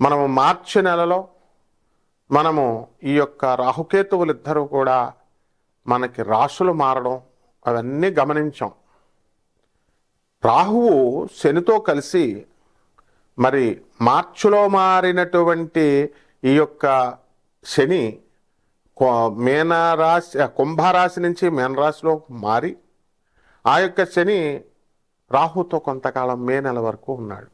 మనము మార్చి నెలలో మనము ఈ యొక్క రాహుకేతువులు ఇద్దరూ కూడా మనకి రాశులు మారడం అవన్నీ గమనించాం. రాహువు శనితో కలిసి మరి మార్చిలో మారినటువంటి ఈ యొక్క శని మీనరాశి కుంభరాశి నుంచి మీనరాశిలో మారి ఆ యొక్క శని రాహుతో కొంతకాలం మే నెల వరకు ఉన్నాడు.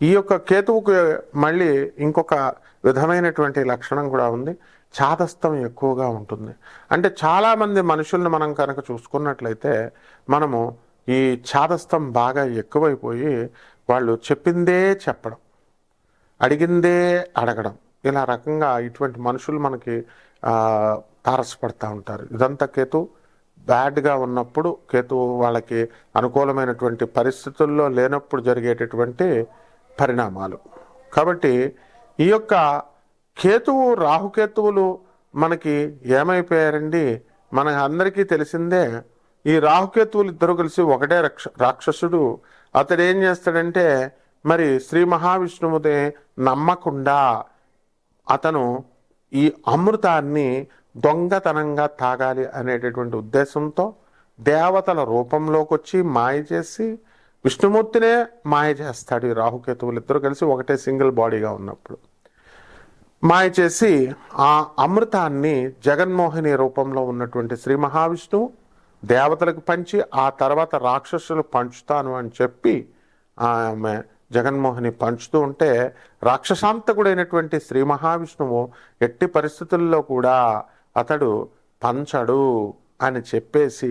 ఈ యొక్క కేతువుకు మళ్ళీ ఇంకొక విధమైనటువంటి లక్షణం కూడా ఉంది. చాదస్తం ఎక్కువగా ఉంటుంది. అంటే చాలామంది మనుషుల్ని మనం కనుక చూసుకున్నట్లయితే మనము ఈ చాదస్తం బాగా ఎక్కువైపోయి వాళ్ళు చెప్పిందే చెప్పడం అడిగిందే అడగడం ఇలా రకంగా ఇటువంటి మనుషులు మనకి తారసపడతా ఉంటారు. ఇదంతా కేతు బ్యాడ్గా ఉన్నప్పుడు కేతు వాళ్ళకి అనుకూలమైనటువంటి పరిస్థితుల్లో లేనప్పుడు జరిగేటటువంటి పరిణామాలు. కాబట్టి ఈ యొక్క కేతువు రాహుకేతువులు మనకి ఏమైపోయారండి? మన అందరికీ తెలిసిందే ఈ రాహుకేతువులు ఇద్దరు కలిసి ఒకటే రక్ష రాక్షసుడు. అతడు ఏం చేస్తాడంటే మరి శ్రీ మహావిష్ణువుదే నమ్మకుండా అతను ఈ అమృతాన్ని దొంగతనంగా తాగాలి అనేటటువంటి ఉద్దేశంతో దేవతల రూపంలోకి వచ్చి మాయ చేసి విష్ణుమూర్తినే మాయ చేస్తాడు ఈ రాహుకేతువులు ఇద్దరు కలిసి ఒకటే సింగిల్ బాడీగా ఉన్నప్పుడు. మాయ చేసి ఆ అమృతాన్ని జగన్మోహిని రూపంలో ఉన్నటువంటి శ్రీ మహావిష్ణువు దేవతలకు పంచి ఆ తర్వాత రాక్షసులు పంచుతాను అని చెప్పి ఆమె జగన్మోహిని పంచుతూ ఉంటే రాక్షసాంతకుడైనటువంటి శ్రీ మహావిష్ణువు ఎట్టి పరిస్థితుల్లో కూడా అతడు పంచడు అని చెప్పేసి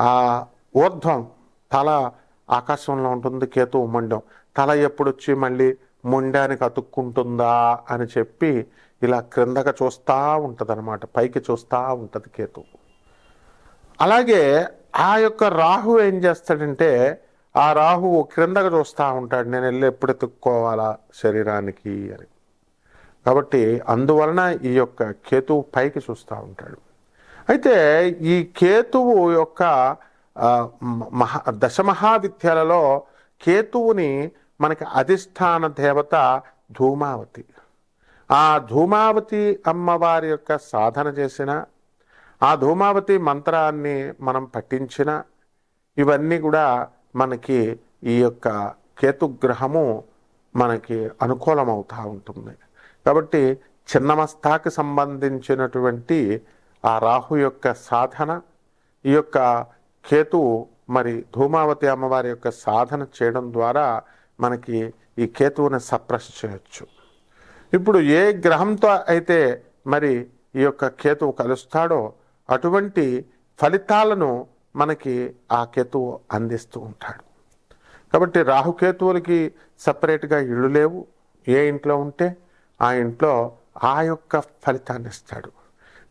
ఆ ఊర్ధ్వం తల ఆకాశంలో ఉంటుంది కేతు ముండం తల ఎప్పుడొచ్చి మళ్ళీ ముండానికి అతుక్కుంటుందా అని చెప్పి ఇలా క్రిందగా చూస్తూ ఉంటుంది అనమాట పైకి చూస్తూ ఉంటుంది కేతు. అలాగే ఆ యొక్క రాహు ఏం చేస్తాడంటే ఆ రాహువు క్రిందగా చూస్తూ ఉంటాడు నేను వెళ్ళి ఎప్పుడు ఎత్తుక్కోవాలా శరీరానికి అని. కాబట్టి అందువలన ఈ యొక్క కేతువు పైకి చూస్తూ ఉంటాడు. అయితే ఈ కేతువు యొక్క మహా దశమహావిద్యలలో కేతువుని మనకి అధిష్టాన దేవత ధూమావతి. ఆ ధూమావతి అమ్మవారి యొక్క సాధన చేసిన ఆ ధూమావతి మంత్రాన్ని మనం పఠించిన ఇవన్నీ కూడా మనకి ఈ యొక్క కేతుగ్రహము మనకి అనుకూలమవుతూ ఉంటుంది. కాబట్టి చిన్నమస్తాకి సంబంధించినటువంటి ఆ రాహు యొక్క సాధన ఈ యొక్క కేతువు మరి ధూమావతి అమ్మవారి యొక్క సాధన చేయడం ద్వారా మనకి ఈ కేతువుని సప్రెస్ చేయొచ్చు. ఇప్పుడు ఏ గ్రహంతో అయితే మరి ఈ యొక్క కేతువు కలుస్తాడో అటువంటి ఫలితాలను మనకి ఆ కేతువు అందిస్తూ ఉంటాడు. కాబట్టి రాహుకేతువులకి సపరేట్గా ఇళ్ళు లేవు. ఏ ఇంట్లో ఉంటే ఆ ఇంట్లో ఆ యొక్క ఫలితాన్ని ఇస్తాడు.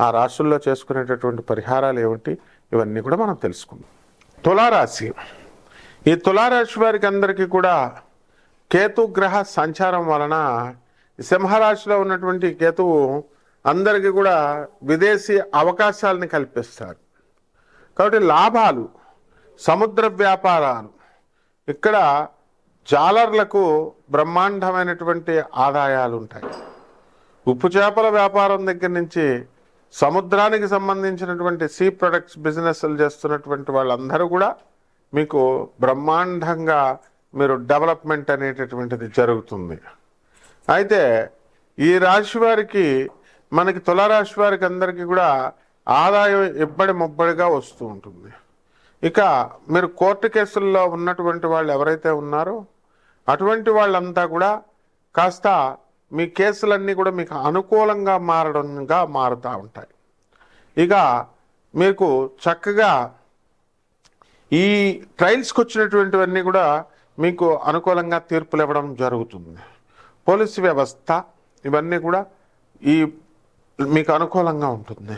ఆ రాశుల్లో చేసుకునేటటువంటి పరిహారాలు ఏమిటి? ఇవన్నీ కూడా మనం తెలుసుకుందాం. తులారాశి. ఈ తులారాశి వారికి అందరికీ కూడా కేతు గ్రహ సంచారం వలన సింహరాశిలో ఉన్నటువంటి కేతువు అందరికీ కూడా విదేశీ అవకాశాలని కల్పిస్తారు. కాబట్టి లాభాలు సముద్ర వ్యాపారాలు ఇక్కడ జాలర్లకు బ్రహ్మాండమైనటువంటి ఆదాయాలు ఉంటాయి. ఉప్పు చేపల వ్యాపారం దగ్గర నుంచి సముద్రానికి సంబంధించినటువంటి సీ ప్రొడక్ట్స్ బిజినెస్లు చేస్తున్నటువంటి వాళ్ళందరూ కూడా మీకు బ్రహ్మాండంగా మీరు డెవలప్మెంట్ అనేటటువంటిది జరుగుతుంది. అయితే ఈ రాశి వారికి మనకి తులారాశి వారికి అందరికీ కూడా ఆదాయం ఇబ్బడి ముబ్బడిగా వస్తూ ఉంటుంది. ఇక మీరు కోర్టు కేసుల్లో ఉన్నటువంటి వాళ్ళు ఎవరైతే ఉన్నారో అటువంటి వాళ్ళంతా కూడా కాస్త మీ కేసులన్నీ కూడా మీకు అనుకూలంగా మారడంగా మారుతూ ఉంటాయి. ఇక మీకు చక్కగా ఈ ట్రయల్స్కి వచ్చినటువంటివన్నీ కూడా మీకు అనుకూలంగా తీర్పులు ఇవ్వడం జరుగుతుంది. పోలీసు వ్యవస్థ ఇవన్నీ కూడా ఈ మీకు అనుకూలంగా ఉంటుంది.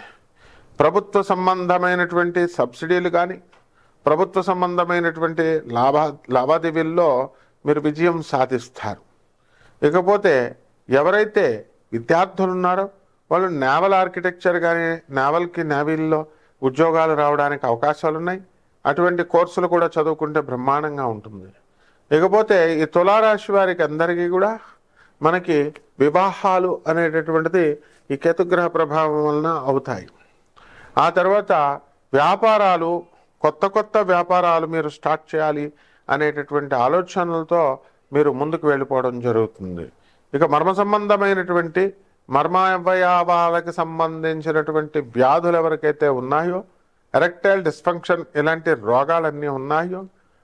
ప్రభుత్వ సంబంధమైనటువంటి సబ్సిడీలు కానీ ప్రభుత్వ సంబంధమైనటువంటి లాభా లావాదేవీల్లో మీరు విజయం సాధిస్తారు. ఇకపోతే ఎవరైతే విద్యార్థులు ఉన్నారో వాళ్ళు నేవల్ ఆర్కిటెక్చర్ కానీ నేవల్కి నేవీల్లో ఉద్యోగాలు రావడానికి అవకాశాలు ఉన్నాయి అటువంటి కోర్సులు కూడా చదువుకుంటే బ్రహ్మాండంగా ఉంటుంది. ఇకపోతే ఈ తులారాశి వారికి అందరికీ కూడా మనకి వివాహాలు అనేటటువంటిది ఈ కేతుగ్రహ ప్రభావం వలన అవుతాయి. ఆ తర్వాత వ్యాపారాలు కొత్త కొత్త వ్యాపారాలు మీరు స్టార్ట్ చేయాలి అనేటటువంటి ఆలోచనలతో మీరు ముందుకు వెళ్ళిపోవడం జరుగుతుంది. ఇక మర్మ సంబంధమైనటువంటి మర్మావయవాలకు సంబంధించినటువంటి వ్యాధులు ఎవరికైతే ఉన్నాయో ఎరెక్టైల్ డిస్ఫంక్షన్ ఇలాంటి రోగాలన్నీ ఉన్నాయో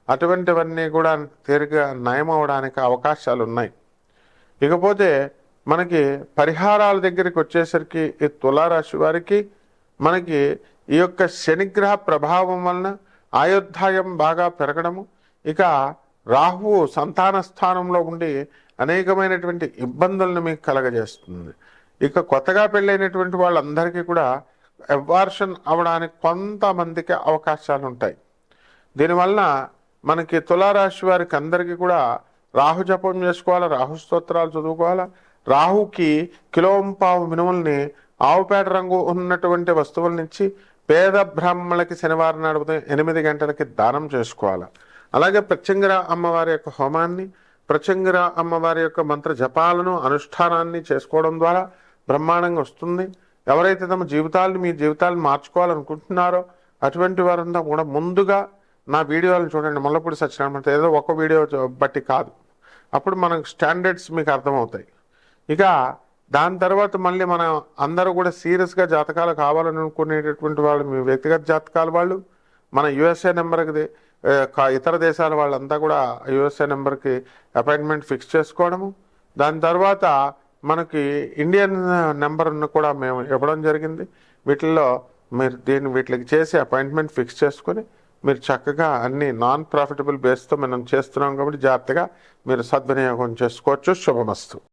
అటువంటివన్నీ కూడా తేలిక నయమవడానికి అవకాశాలు ఉన్నాయి ఇకపోతే మనకి పరిహారాల దగ్గరికి వచ్చేసరికి ఈ తులారాశి వారికి మనకి ఈ యొక్క శనిగ్రహ ప్రభావం వలన ఆయోధ్యాయం బాగా పెరగడము ఇక రాహువు సంతాన స్థానంలో ఉండి అనేకమైనటువంటి ఇబ్బందులను మీకు కలగజేస్తుంది. ఇక కొత్తగా పెళ్ళైనటువంటి వాళ్ళందరికీ కూడా ఎవార్షన్ అవడానికి కొంతమందికి అవకాశాలు ఉంటాయి దీనివల్ల మనకి తులారాశి వారికి అందరికీ కూడా రాహు జపం చేసుకోవాలా రాహు స్తోత్రాలు చదువుకోవాలా? రాహుకి కిలోంపావు మినుముల్ని ఆవుపేట రంగు ఉన్నటువంటి వస్తువుల నుంచి పేద బ్రాహ్మణులకి శనివారం నాడు ఉదయం ఎనిమిది గంటలకి దానం చేసుకోవాలి? అలాగే ప్రత్యంగర అమ్మవారి యొక్క హోమాన్ని ప్రచంగిర అమ్మవారి యొక్క మంత్ర జపాలను అనుష్ఠానాన్ని చేసుకోవడం ద్వారా బ్రహ్మాండంగా వస్తుంది. ఎవరైతే తమ జీవితాలను మీ జీవితాలను మార్చుకోవాలనుకుంటున్నారో అటువంటి వారంతా కూడా ముందుగా నా వీడియోలను చూడండి. మల్లపూడి సత్యనారాయణ ఏదో ఒక వీడియో బట్టి కాదు. అప్పుడు మనకు స్టాండర్డ్స్ మీకు అర్థమవుతాయి. ఇక దాని తర్వాత మళ్ళీ మన అందరూ కూడా సీరియస్గా జాతకాలు కావాలని అనుకునేటటువంటి వాళ్ళు మీ వ్యక్తిగత జాతకాల వాళ్ళు మన యుఎస్ఏ నెంబర్కి ఇతర దేశాల వాళ్ళంతా కూడా యుఎస్ఏ నెంబర్కి అపాయింట్మెంట్ ఫిక్స్ చేసుకోవడము. దాని తర్వాత మనకి ఇండియన్ నెంబర్ను కూడా మేము ఇవ్వడం జరిగింది. వీటిల్లో మీరు దీన్ని వీటికి చేసి అపాయింట్మెంట్ ఫిక్స్ చేసుకొని మీరు చక్కగా అన్ని నాన్ ప్రాఫిటబుల్ బేస్తో మనం చేస్తున్నాం కాబట్టి జాగ్రత్తగా మీరు సద్వినియోగం చేసుకోవచ్చు. శుభమస్తు.